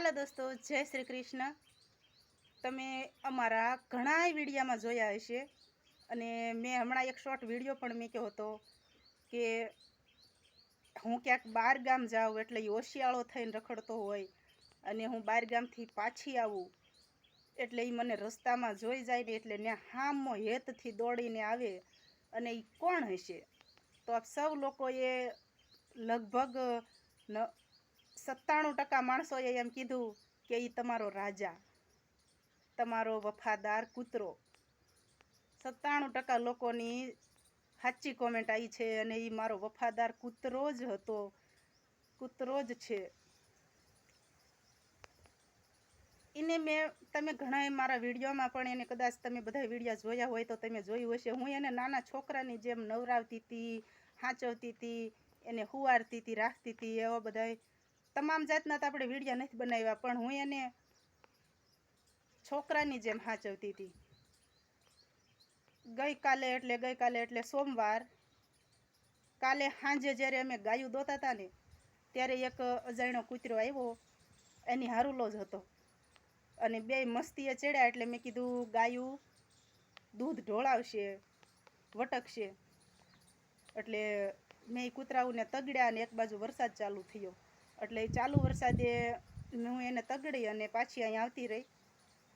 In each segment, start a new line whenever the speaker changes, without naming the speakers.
હાલો દોસ્તો, જય શ્રી કૃષ્ણ. તમે અમારા ઘણા વિડીયામાં જોયા હશે અને મેં હમણાં એક શોર્ટ વીડિયો પણ મૂક્યો હતો કે હું ક્યાંક બહાર ગામ જાઉં એટલે હોશિયાળો થઈને રખડતો હોય અને હું બહાર ગામથી પાછી આવું એટલે એ મને રસ્તામાં જોઈ જાય ને એટલે ત્યાં હામો હેતથી દોડીને આવે અને એ કોણ હશે? તો આપ સૌ લોકોએ લગભગ ન સત્તાણું ટકા માણસોએ એમ કીધું કે એ તમારો રાજા, તમારો વફાદાર કૂતરો. સત્તાણું ટકા લોકોની સાચી કોમેન્ટ આવી છે અને એ મારો વફાદાર કૂતરો જ હતો, કૂતરો જ છે. એને મેં, તમે ઘણા મારા વિડીયોમાં પણ એને કદાચ તમે બધા વીડિયો જોયા હોય તો તમે જોયું હશે. હું એને નાના છોકરાની જેમ નવરાવતી હતી હાંચવતી હતી એને હુવારતી હતી રાખતી હતી એવા બધા તમામ જાતના તો આપણે વિડીયા નથી બનાવ્યા, પણ હું એને છોકરાની જેમ સાચવતી હતી. ગઈકાલે એટલે ગઈકાલે એટલે સોમવાર, કાલે સાંજે જ્યારે અમે ગાયું દોતા હતા ને, ત્યારે એક અજાણ્યો કૂતરો આવ્યો, એની હારુલો જ હતો. અને બે મસ્તીએ ચડ્યા એટલે મેં કીધું, ગાયું, દૂધ ઢોળાવશે, વટકશે. એટલે મેં કૂતરાઓને તગડ્યા અને એક બાજુ વરસાદ ચાલુ થયો. એટલે ચાલુ વરસાદે હું એને તગડી અને પાછી અહીં આવતી રહી.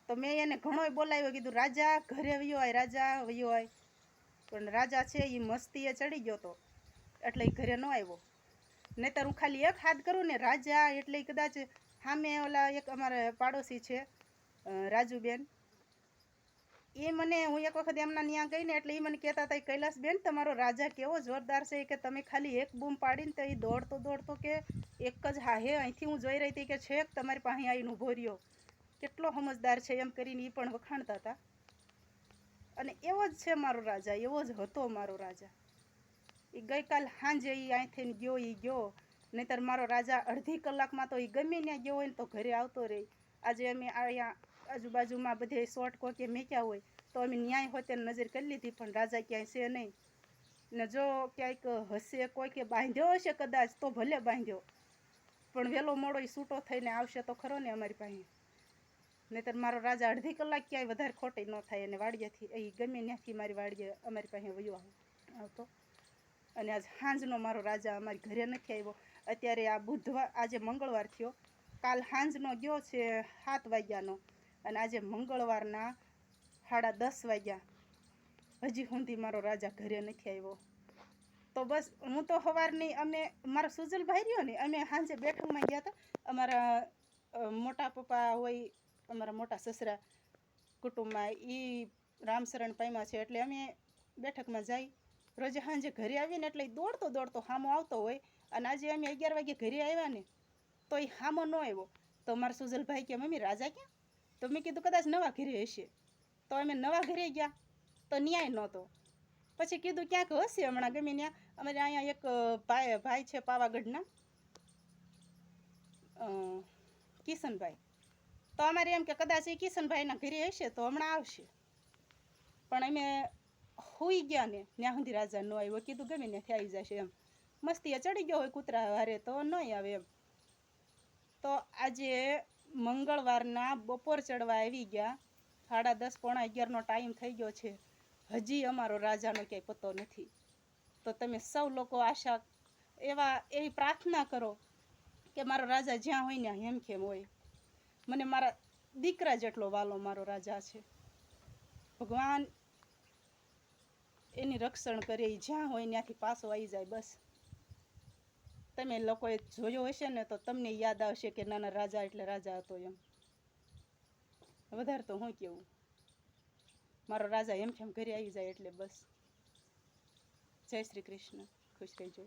તો મેં એને ઘણોય બોલાવ્યો, કીધું, રાજા, ઘરે વયો હોય રાજા વયો હોય પણ રાજા છે એ મસ્તીએ ચડી ગયો તો, એટલે ઘરે ન આવ્યો. નહીતર હું ખાલી એક હાથ કરું ને, રાજા, એટલે કદાચ સામે ઓલા એક અમારા પાડોશી છે રાજુબેન એ મને, હું એક વખત એમના ત્યાં ગઈ ને એટલે એ મને કહેતા હતા કૈલાસબેન, તમારો રાજા કેવો જોરદાર છે કે તમે ખાલી એક બૂમ પાડીને તો એ દોડતો દોડતો કે એક જ હા હે અહીંથી હું જોઈ રહી હતી કે છેક તમારી પાસે આવીને ઊભો રહ્યો. કેટલો સમજદાર છે એમ કરીને એ પણ વખાણતા હતા. અને એવો જ છે મારો રાજા, એવો જ હતો મારો રાજા. એ ગઈકાલ સાંજે એ અહીંથી ગયો એ ગયો. નહીતર મારો રાજા અડધી કલાકમાં તો એ ગમે ત્યાં ગયો હોય ને તો ઘરે આવતો રહે. આજે અમે અહીંયા આજુબાજુમાં બધે શોર્ટ કોકે મેક્યા હોય, તો અમે ન્યાય હોય તેને નજર કરી લીધી, પણ રાજા ક્યાંય છે નહીં. ને જો ક્યાંક હશે કોઈ કે બાંધ્યો હશે કદાચ, તો ભલે બાંધ્યો. પણ વહેલો મોડો એ છૂટો થઈને આવશે તો ખરો ને અમારી પાસે. નહીતર મારો રાજા અડધી કલાક ક્યાંય વધારે ખોટી ન થાય અને વાડિયાથી એ ગમે ત્યાંથી મારી વાડીએ અમારી પાસે વયો આવ- આવતો. અને આજ સાંજનો મારો રાજા અમારી ઘરે નથી આવ્યો. અત્યારે આ બુધવાર, આજે મંગળવાર થયો. કાલ સાંજનો ગયો છે સાત વાગ્યાનો. અને આજે મંગળવારના સાડા દસ વાગ્યા. હજી સુધી મારો રાજા ઘરે નથી આવ્યો. તો બસ, હું તો સવારની અમે, મારા સુજલભાઈ રહ્યો ને, અમે સાંજે બેઠકમાં ગયા હતા. અમારા મોટા પપ્પા હોય, અમારા મોટા સસરા કુટુંબમાં એ રામશરણ પામ્યા છે એટલે અમે બેઠકમાં જઈ રોજે સાંજે ઘરે આવીને એટલે દોડતો દોડતો હામો આવતો હોય. અને આજે અમે અગિયાર વાગે ઘરે આવ્યા ને, તો એ હામો ન આવ્યો. તો મારા સુજલભાઈ કે, મમ્મી, રાજા ક્યાં? તો મેં કીધું કદાચ નવા ઘરે હશે. તો અમે નવા ઘરે ગયા. તો ન્યાય નહોતો. પછી કીધું ક્યાંક હશે હમણાં ગમે ત્યાં. અમારે અહીંયા એક ભાઈ ભાઈ છે પાવાગઢના. કિશનભાઈ. તો અમારે એમ કે કદાચ એ કિશનભાઈના ઘરે હશે તો હમણાં આવશે. પણ અમે હોઈ ગયા ને, ત્યાં સુધી રાજા ન આવ્યો. કીધું ગમે ત્યાંથી આવી જશે એમ. મસ્તીએ ચડી ગયો હોય કૂતરા હારે તો નહીં આવે એમ. તો આજે મંગળવારના બપોર ચડવા આવી ગયા. સાડા દસ પોણા અગિયારનો ટાઈમ થઈ ગયો છે. હજી અમારો રાજાનો ક્યાંય પતો નથી. તો તમે સૌ લોકો આશા, એવા, એવી પ્રાર્થના કરો કે મારો રાજા જ્યાં હોય ને હેમખેમ હોય. મને મારા દીકરા જેટલો વાલો મારો રાજા છે. ભગવાન એની રક્ષણ કરે જ્યાં હોય ત્યાંથી પાછો આવી જાય બસ. તમે લોકોએ જોયો હશે ને તો તમને યાદ આવશે કે નાના રાજા એટલે રાજા હતો એમ. વધારે તો હું કેવું? મારો રાજા એમ કેમ ઘરે આવી જાય એટલે બસ. જય શ્રી કૃષ્ણ. ખુશ રહેજો.